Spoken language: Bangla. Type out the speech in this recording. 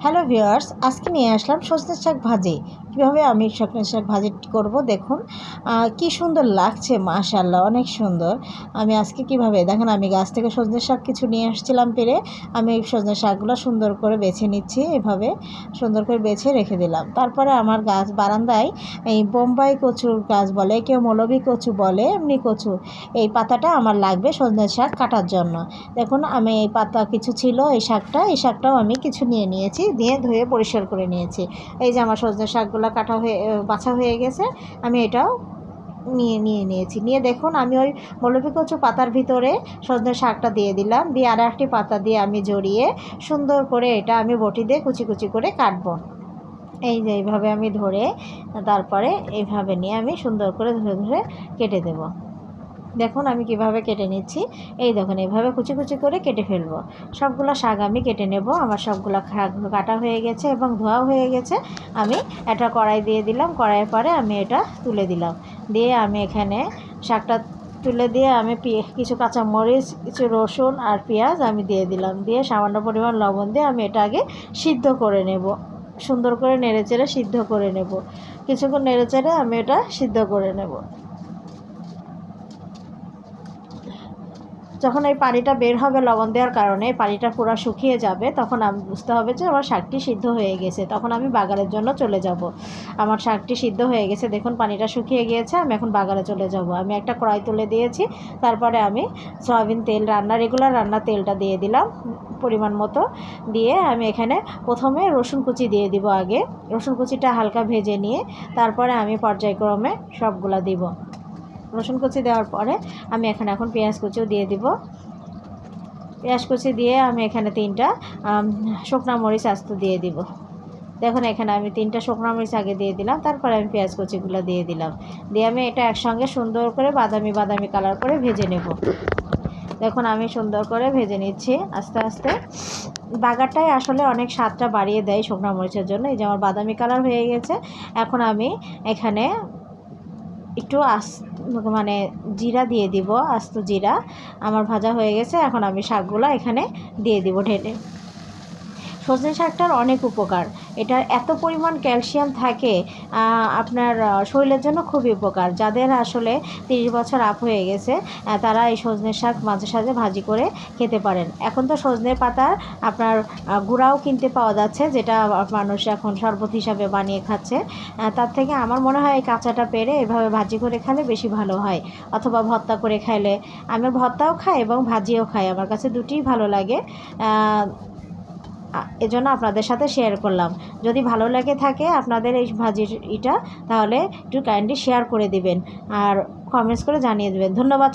হ্যালো ভিওয়ার্স আজকে নিয়ে আসলাম সজনে শাক ভাজি। কীভাবে আমি সজনে শাক ভাজি করব দেখুন। কি সুন্দর লাগছে মাশাল্লাহ অনেক সুন্দর। আমি আজকে কীভাবে, দেখেন আমি গাছ থেকে সজনে শাক কিছু নিয়ে আসছিলাম পেরে, আমি এই সজনে শাকগুলো সুন্দর করে বেছে নিচ্ছি, এভাবে সুন্দর করে বেছে রেখে দিলাম। তারপরে আমার গাছ বারান্দায় এই বোম্বাই কচুর গাছ বলে, কেউ মৌলবি কচু বলে, এমনি কচু, এই পাতাটা আমার লাগবে সজনে শাক কাটার জন্য। দেখুন, আমি এই পাতা কিছু ছিল এই শাকটা, এই শাকটাও আমি কিছু নিয়ে নিয়েছি, দিয়ে ধুয়ে পরিষ্কার করে নিয়েছি। এই যে আমার সজনে শাকগুলো কাটা হয়ে বাছা হয়ে গেছে, আমি এটাও নিয়ে নিয়ে নিয়েছি। নিয়ে দেখুন, আমি ওই মৌলভী কচু পাতার ভিতরে সজনে শাকটা দিয়ে দিলাম, দিয়ে আর একটি পাতা দিয়ে আমি জড়িয়ে সুন্দর করে এটা আমি বটি দিয়ে কুচি কুচি করে কাটবো। এই যে এইভাবে আমি ধরে, তারপরে এইভাবে নিয়ে আমি সুন্দর করে ধরে ধরে কেটে দেবো। দেখুন আমি কীভাবে কেটে নিচ্ছি। এই দেখুন এইভাবে কুচি কুচি করে কেটে ফেলব। সবগুলো শাক আমি কেটে নেব। আমার সবগুলো শাক কাটা হয়ে গেছে এবং ধোয়া হয়ে গেছে। আমি এটা কড়াই দিয়ে দিলাম। কড়াইয়ের পরে আমি এটা তুলে দিলাম। দিয়ে আমি এখানে শাকটা তুলে দিয়ে আমি কিছু কাঁচামরিচ, কিছু রসুন আর পেঁয়াজ আমি দিয়ে দিলাম। দিয়ে সামান্য পরিমাণ লবণ দিয়ে আমি এটা আগে সিদ্ধ করে নেব। সুন্দর করে নেড়েচেড়ে সিদ্ধ করে নেব। কিছুক্ষণ নেড়েচেড়ে আমি এটা সিদ্ধ করে নেব। যখন এই পানিটা বের হবে, লবণ দেওয়ার কারণে পানিটা পুরো শুকিয়ে যাবে, তখন আমি বুঝতে হবে যে আমার শাকটি সিদ্ধ হয়ে গেছে। তখন আমি বাগানের জন্য চলে যাব। আমার শাকটি সিদ্ধ হয়ে গেছে, দেখুন পানিটা শুকিয়ে গিয়েছে, আমি এখন বাগানে চলে যাব। আমি একটা কড়াই তুলে দিয়েছি, তারপরে আমি সয়াবিন তেল, রান্না রেগুলার রান্নার তেলটা দিয়ে দিলাম পরিমাণ মতো। দিয়ে আমি এখানে প্রথমে রসুন কুচি দিয়ে দিব আগে। রসুন কুচিটা হালকা ভেজে নিয়ে, তারপরে আমি পর্যায়ক্রমে সবগুলা দিব। রসুন কুচি দেওয়ার পরে আমি এখানে এখন পেঁয়াজ কুচিও দিয়ে দিব। পেঁয়াজ কুচি দিয়ে আমি এখানে তিনটা শুকনা মরিচ আস্ত দিয়ে দিব। দেখুন, এখানে আমি তিনটা শুকনা মরিচ আগে দিয়ে দিলাম, তারপরে আমি পেঁয়াজ কুচিগুলো দিয়ে দিলাম। দিয়ে আমি এটা একসঙ্গে সুন্দর করে বাদামি বাদামি কালার করে ভেজে নেব। দেখুন, আমি সুন্দর করে ভেজে নিচ্ছি আস্তে আস্তে। বাগারটাই আসলে অনেক স্বাদটা বাড়িয়ে দেয় শুকনা মরিচের জন্য। এই যে আমার বাদামি কালার হয়ে গেছে, এখন আমি এখানে একটু আস মানে জিরা দিয়ে দিব, আস্ত জিরা। আমার ভাজা হয়ে গেছে, এখন আমি শাকগুলো এখানে দিয়ে দিব ঢেলে। সজনে শাকটার অনেক উপকার। এটার এত পরিমাণ ক্যালসিয়াম থাকে আপনার শরীরের জন্য খুবই উপকার। যাদের আসলে তিরিশ বছর আপ হয়ে গেছে তারা এই সজনে শাক মাঝে সাঝে ভাজি করে খেতে পারেন। এখন তো সজনে পাতার আপনার গুঁড়াও কিনতে পাওয়া যাচ্ছে, যেটা মানুষ এখন শরবত হিসাবে বানিয়ে খাচ্ছে। তার থেকে আমার মনে হয় এই কাঁচাটা পেরে এভাবে ভাজি করে খেলে বেশি ভালো হয়। অথবা ভর্তা করে খাইলে, আমি ভর্তাও খাই এবং ভাজিও খাই, আমার কাছে দুটিই ভালো লাগে। এজন্য আপনাদের সাথে শেয়ার করলাম। যদি ভালো লাগে থাকে আপনাদের এই ভাজির এটা তাহলে একটু কাইন্ডলি শেয়ার করে দিবেন। আর কমেন্টস করে জানিয়ে দেবেন। ধন্যবাদ